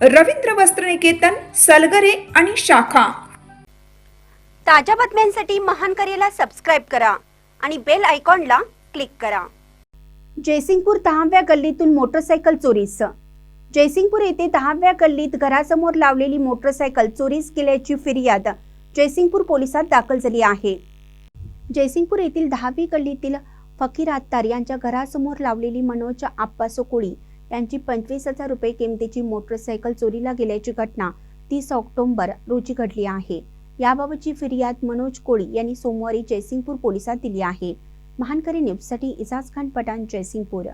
रवींद्र वस्त्रनिकेतन सलगरे आणि शाखा. ताज्या बातम्यांसाठी महान करेला सबस्क्राईब करा आणि बेल आयकॉनला क्लिक करा. जयसिंगपूर दहाव्या गल्लीतून मोटरसायकल चोरीस. जयसिंगपूर येथे दहाव्या गल्लीत घरासमोर लावलेली मोटरसायकल चोरीस गेल्याची फिर्याद जयसिंगपूर पोलिसात दाखल झाली आहे. जयसिंगपूर येथील दहावी गल्लीतील फकीर अत्तार यांच्या घरासमोर लावलेली मनोज आप्पासो कोळी यांची पंचवीस हजार रुपये किमतीची मोटरसायकल चोरीला गेल्याची घटना तीस ऑक्टोबर रोजी घडली आहे. याबाबतची फिर्याद मनोज कोळी यांनी सोमवारी जयसिंगपूर पोलिसात दिली आहे. महानकरी न्यूजसाठी इजाज खान पठाण जयसिंगपूर.